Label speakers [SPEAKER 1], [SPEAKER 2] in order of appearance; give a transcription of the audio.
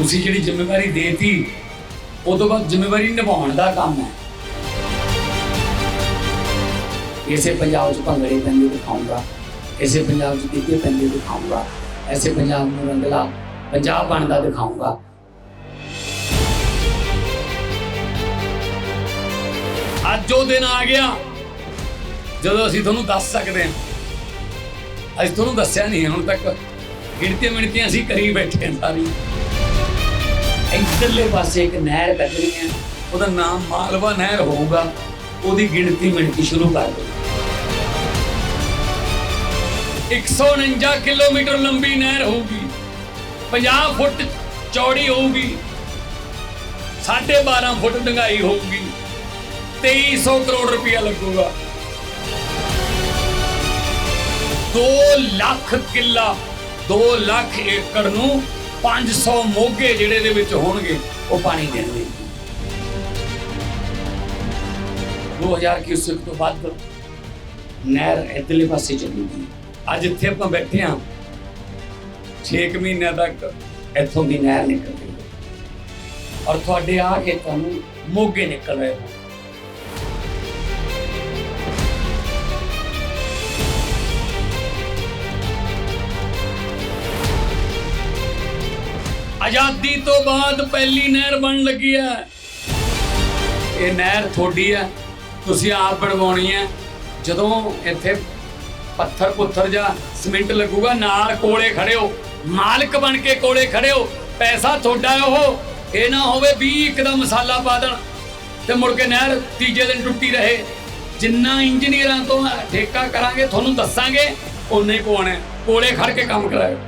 [SPEAKER 1] ਤੁਸੀਂ ਜਿਹੜੀ ਜ਼ਿੰਮੇਵਾਰੀ ਦੇਤੀ ਉਹ ਤੋਂ ਬਾਅਦ ਜ਼ਿੰਮੇਵਾਰੀ ਨਿਭਾਉਣ ਦਾ ਕੰਮ ਹੈ। ਇਸੇ ਪੰਜਾਬ 'ਚ ਭੰਗੜੇ ਪੈਂਦੇ ਦਿਖਾਊਂਗਾ, ਇਸੇ ਪੰਜਾਬ 'ਚ ਗਿੱਧੇ ਪੈਂਦੇ ਦਿਖਾਊਂਗਾ ਐਸੇ ਪੰਜਾਬ ਨੂੰ ਰੰਗਲਾ ਪੰਜਾਬ ਬਣਦਾ ਦਿਖਾਊਂਗਾ। ਅੱਜ ਉਹ ਦਿਨ ਆ ਗਿਆ, ਜਦੋਂ ਅਸੀਂ ਤੁਹਾਨੂੰ ਦੱਸ ਸਕਦੇ ਹਾਂ। ਅੱਜ ਤੁਹਾਨੂੰ ਦੱਸਿਆ ਨਹੀਂ, ਹੁਣ ਤੱਕ ਗਿਣਤੀਆਂ ਮਿਣਤੀਆਂ ਅਸੀਂ ਕਰੀ ਬੈਠੇ ਹਾਂ ਸਾਰੀ। ਇੱਧਰਲੇ ਪਾਸੇ ਇੱਕ ਨਹਿਰ ਕੱਢਣੀ ਹੈ। ਉਹਦਾ ਨਾਮ ਮਾਲਵਾ ਨਹਿਰ ਹੋਊਗਾ। ਉਹਦੀ ਗਿਣਤੀ ਮਿਣਤੀ ਸ਼ੁਰੂ ਕਰ ਦਿਓ। 149 ਕਿਲੋਮੀਟਰ ਲੰਬੀ ਨਹਿਰ ਹੋਊਗੀ। 50 ਫੁੱਟ ਚੌੜੀ ਹੋਊਗੀ। 12.5 ਫੁੱਟ ਡੂੰਘਾਈ ਹੋਊਗੀ। 2300 ਕਰੋੜ ਰੁਪਇਆ ਲੱਗੂਗਾ। 2 ਲੱਖ ਕਿੱਲਾ 2 ਲੱਖ ਏਕੜ ਨੂੰ 500 ਮੋਗੇ ਜਿਹੜੇ ਦੇ ਵਿੱਚ ਹੋਣਗੇ, ਉਹ ਪਾਣੀ ਦੇਣਗੇ। 2000 ਕਿਊਸੈਕ ਤੋਂ ਵੱਧ ਨਹਿਰ ਇੱਧਰਲੇ ਪਾਸੇ ਚੱਲੂਗੀ। ਅੱਜ ਇੱਥੇ ਆਪਾਂ ਬੈਠੇ ਹਾਂ। 6 ਮਹੀਨਿਆਂ ਤੱਕ ਇੱਥੋਂ ਦੀ ਨਹਿਰ ਨਿਕਲ ਗਈ ਔਰ ਤੁਹਾਡੇ ਆ ਕੇ ਤੁਹਾਨੂੰ ਮੋਗੇ ਨਿਕਲ ਰਹੇ ਹਨ ਆਜ਼ਾਦੀ ਤੋਂ ਬਾਅਦ ਪਹਿਲੀ ਨਹਿਰ ਬਣ ਲੱਗੀ ਹੈ। ਇਹ ਨਹਿਰ ਥੋੜੀ ਹੈ। ਤੁਸੀਂ ਆਪ ਬਣਵਾਉਣੀ ਹੈ। ਜਦੋਂ ਇੱਥੇ ਪੱਥਰ ਪੁੱਥਰ ਜਾਂ ਸਿਮੈਂਟ ਲੱਗੂਗਾ, ਨਾਲ ਕੋਲੇ ਖੜੇ ਹੋ। ਮਾਲਕ ਬਣ ਕੇ ਕੋਲੇ ਖੜੇ ਹੋ। ਪੈਸਾ ਤੁਹਾਡਾ ਉਹ। ਇਹ ਨਾ ਹੋਵੇ ਵੀਹ ਇੱਕ ਦਾ ਮਸਾਲਾ ਪਾ ਦੇਣ ਤੇ ਮੁੜ ਕੇ ਨਹਿਰ ਤੀਜੇ ਦਿਨ ਟੁੱਟੀ ਰਹੇ। ਜਿੰਨਾ ਇੰਜੀਨੀਅਰਾਂ ਤੋਂ ਠੇਕਾ ਕਰਾਂਗੇ, ਤੁਹਾਨੂੰ ਦੱਸਾਂਗੇ ਉਹਨੇ ਹੀ ਪਵਾਉਣਾ ਕੋਲੇ ਖੜ ਕੇ ਕੰਮ ਕਰਾਇਓ।